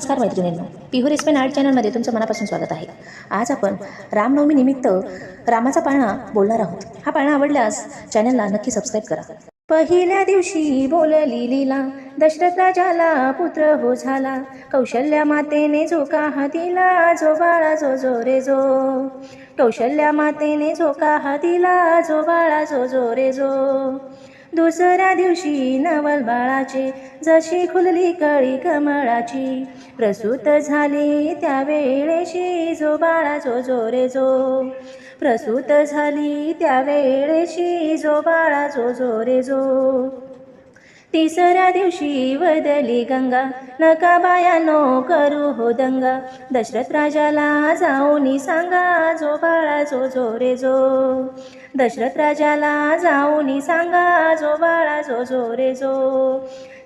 नमस्कार मैत्रिणींनो पिहू रेस्पेन आर्ट चॅनलमध्ये तुमचं मनापासून स्वागत आहे. आज आपण रामनवमी निमित्त रामाचा पाळणा बोलणार आहोत. हा पाळणा आवडल्यास चॅनलला नक्की सबस्क्राईब करा. पहिल्या दिवशी बोलली लीला दशरथ राजाला पुत्र हो झाला. कौशल्या मातेने झोका हातीला जो बाळा जो जो रे जो. कौशल्या मातेने झोका हातीला जो बाळा जो जो रे जो. दुसऱ्या दिवशी नवल बाळाची जशी खुलली कळी कमळाची. प्रसूत झाली त्या वेळेशी जो बाळा जो जो रे जो. प्रसूत झाली त्या वेळेशी जो बाळा जो जो रे जो. तिसऱ्या दिवशी वदली गंगा नका बायानो करू हो दंगा. दशरथ राजाला जाऊनी सांगा जो बाळा जो जो रे जो. दशरथ राजाला जाऊनी सांगा जो बाळा जो जो रे जो.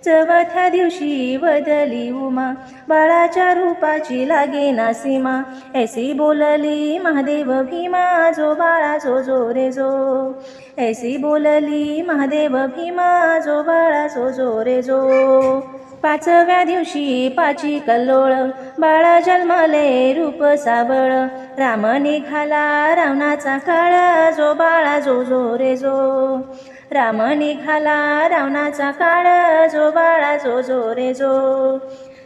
चवथ्या दिवशी बदली उमा. बाळाच्या रूपाची लागे ना सीमा. ऐसी बोलली महादेव भीमा जो बाळा जो जो रे जो. ऐसी बोलली महादेव भीमा जो बाळा जो जो रे जो. पाचव्या दिवशी पाची कल्लोळ. बाळा जन्मले रूप सावळ. राम निघाला रावणाचा काळा. जो बाळा जो जो रे जो. राम निघाला रावणाचा काळ जो बाळा जो जो रे जो.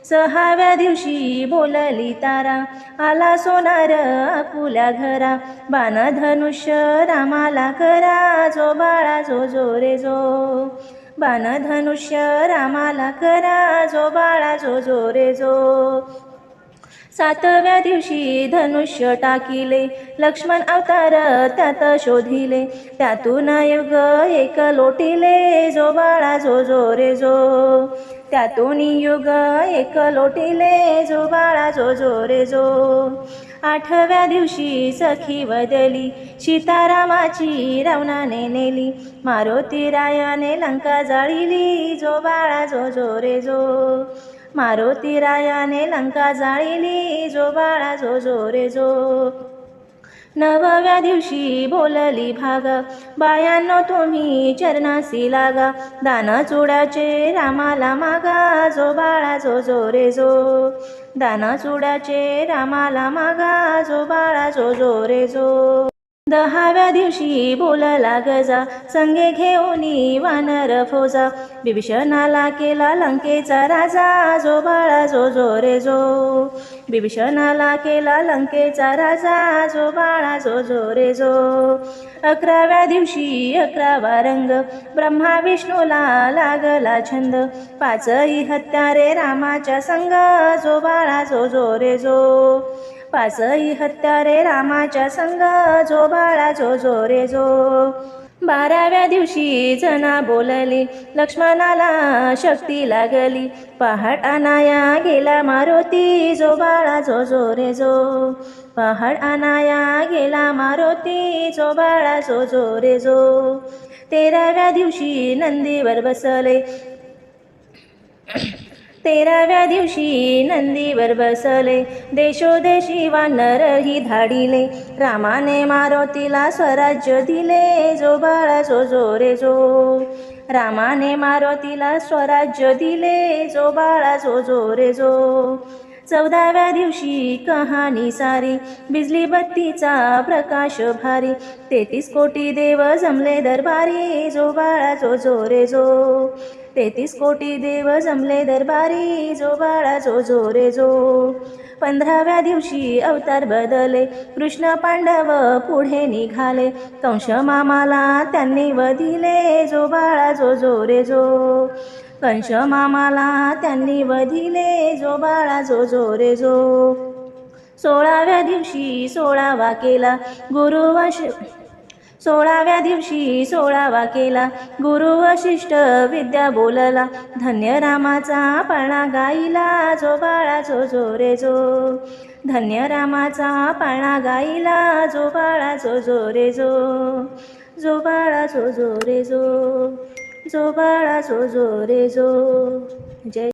सहाव्या दिवशी बोलली तारा आला सोनार आपुल्या घरा. बाण धनुष्य रामाला करा जो बाळा जो जो रे जो. बाण धनुष्य रामाला करा जो बाळा जो जो रे जो. सातव्या दिवशी धनुष्य टाकिले. लक्ष्मण अवतार त्यात शोधिले. त्यातून युग एक लोटिले जो बाळा जो जो रे जो. त्यातून युग एक लोटिले जो बाळा जो जो रे जो आठव्या दिवशी सखी बदली सीतारामाची रावणाने नेली. मारुती रायाने लंका जाळिली. जो बाळा जो जो रे जो मारुती रायाने लंका जाळिली. जो बाळा जो जो रे जो नवव्या दिवशी बोलली भाग. बायांनो तुम्ही चरणासी लागा. दान चुडाचे रामाला मागा. जो बाळा जो जो रे जो. दान चुडाचे रामाला मागा. जो बाळा जो जो रे जो. दहाव्या दिवशी बोलला गजा संगे घेऊनी वानर फोजा. बिभीषणाला केला लंकेचा राजा जो बाळा जो जो रे जो. बिभीषणाला केला लंकेचा राजा जो बाळा जो जो रे जो. अकराव्या दिवशी अकरावा रंग ब्रह्मा विष्णूला लागला छंद. पाचही हत्यारे रामाच्या संग जो बाळा जो जो रे जो. पाचही हत्यारे रामाच्या संग. जो बाळा जो जो रे जो. बाराव्या दिवशी जना बोलली लक्ष्मणाला शक्ती लागली. पहाड आनाया गेला मारुती. जो बाळा जो जो रे जो. पहाड आणाया गेला मारुती. जो बाळा जो जो रे जो. तेराव्या दिवशी नंदीवर बसले. तेराव्या दिवशी नंदीवर बसले. देशोदेशी वानरही धाडिले. रामाने मारुतीला स्वराज्य दिले. जो बाळा जो जो रे जो रामाने मारुतीला स्वराज्य दिले. जो बाळा जो जो रे जो चौदाव्या दिवशी कहाणी सारी. बिजली बत्तीचा प्रकाश भारी. तेहतीस कोटी देव जमले दरबारी. जो बाळा जो जो रे जो तेहतीस कोटी देव जमले दरबारी जो बाळा जो जो रे जो. पंधराव्या दिवशी अवतार बदले कृष्ण पांडव पुढे निघाले. कंश मामाला त्यांनी वधिले जो बाळा जो जो रे जो. कंश मामाला त्यांनी वधिले जो बाळा जो जो रे जो. सोळाव्या दिवशी सोळावा केला गुरुवश सोळाव्या दिवशी सोळावा केला. गुरु वशिष्ठ विद्या बोलला. धन्य रामाचा पाळणा गाईला जो बाळा जो जो रे जो. धन्य रामाचा पाळणा गाईला जो बाळा जो जो रे जो. जो बाळा जो जो रे जो. जो बाळा जो जो रे जो. जय